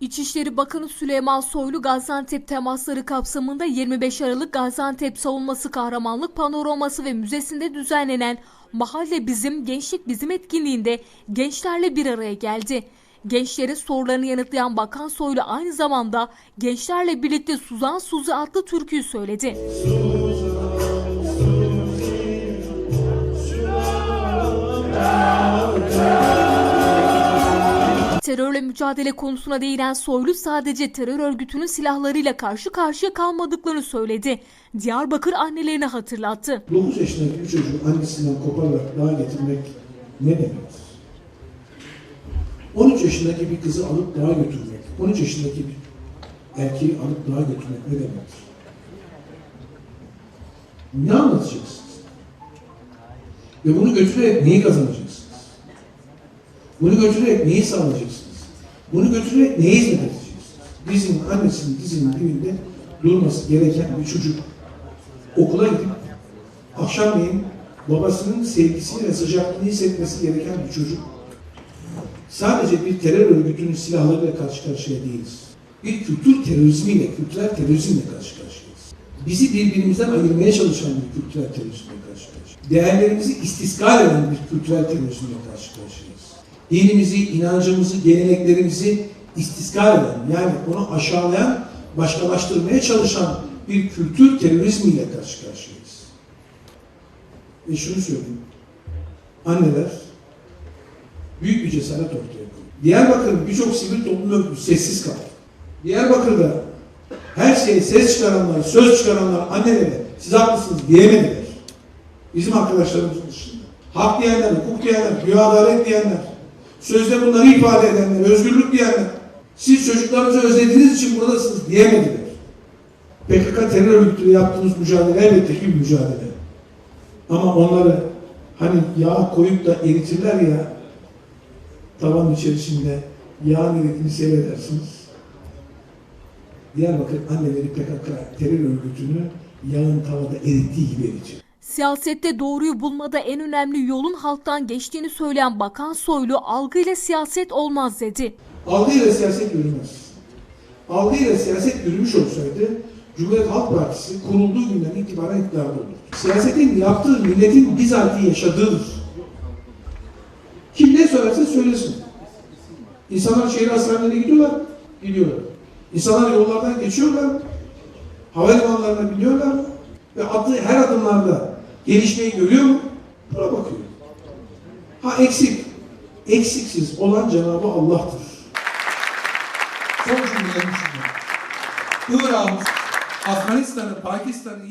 İçişleri Bakanı Süleyman Soylu Gaziantep temasları kapsamında 25 Aralık Gaziantep Savunması Kahramanlık Panoraması ve Müzesi'nde düzenlenen Mahalle Bizim, Gençlik Bizim etkinliğinde gençlerle bir araya geldi. Gençlerin sorularını yanıtlayan Bakan Soylu aynı zamanda gençlerle birlikte Suzan Suzi adlı türküyü söyledi. Terörle mücadele konusuna değinen Soylu sadece terör örgütünün silahlarıyla karşı karşıya kalmadıklarını söyledi. Diyarbakır annelerini hatırlattı. 9 yaşındaki bir çocuğu annesinden kopararak dağa getirmek ne demektir? 13 yaşındaki bir kızı alıp dağa götürmek, 13 yaşındaki bir erkeği alıp dağa götürmek ne demektir? Ne anlatacaksınız? Ve bunu götürerek neyi kazanacaksınız? Bunu götürerek neyi sağlayacaksınız? Bunu götürerek neye hizmet edeceksiniz? Bizim annesinin dizinin dibinde durması gereken bir çocuk okula gidip akşamleyin babasının sevgisini ve sıcaklığını hissetmesi gereken bir çocuk. Sadece bir terör örgütünün silahlarıyla karşı karşıya değiliz. Bir kültür terörizmiyle, kültürel terörizmle karşı karşıyayız. Bizi birbirimizden ayırmaya çalışan bir kültürel terörizmle karşı karşıyayız. Değerlerimizi istisgal eden bir kültürel terörizmle karşı karşıyayız. Dinimizi, inancımızı, geleneklerimizi istisgal eden, yani onu aşağılayan, başkalaştırmaya çalışan bir kültür terörizmiyle karşı karşıyayız. Ve şunu söyleyeyim. Anneler büyük bir cesaret ortaya koydu. Diyarbakır'ın birçok sivil toplum örgütü sessiz kaldı. Diyarbakır'da her şeye ses çıkaranlar, söz çıkaranlar annelere siz haklısınız diyemediler. Bizim arkadaşlarımızın dışında. Hak diyenler, hukuk diyenler, adalet diyenler, sözde bunları ifade edenler, özgürlük diyenler, siz çocuklarınızı özlediğiniz için buradasınız diyemediler. PKK terör örgütüyle yaptığımız mücadele elbette ki mücadele. Ama onları hani yağ koyup da eritirler ya tavan içerisinde yağın eritini seyredersiniz. Diyarbakır anneleri PKK terör örgütünü yağın tavada erittiği gibi eritiyor. Siyasette doğruyu bulmada en önemli yolun halktan geçtiğini söyleyen Bakan Soylu algıyla siyaset olmaz dedi. Algıyla siyaset yürümez. Algıyla siyaset yürümüş olsaydı Cumhuriyet Halk Partisi kurulduğu günden itibaren iktidarda olur. Siyasetin yaptığı milletin bizatihi yaşadığıdır. Kim ne söylerse söylesin. İnsanlar şehir hastanelerine gidiyorlar, gidiyorlar. İnsanlar yollardan geçiyorlar, havalimanlarına biniyorlar ve attığı her adımlarda gelişmeyi görüyor mu? Buna bakıyor. Ha eksik. Eksiksiz olan Cenab-ı Allah'tır. Son cümlelerim şunlar. Irak'ımız, Afganistan'ı, Pakistan'ı.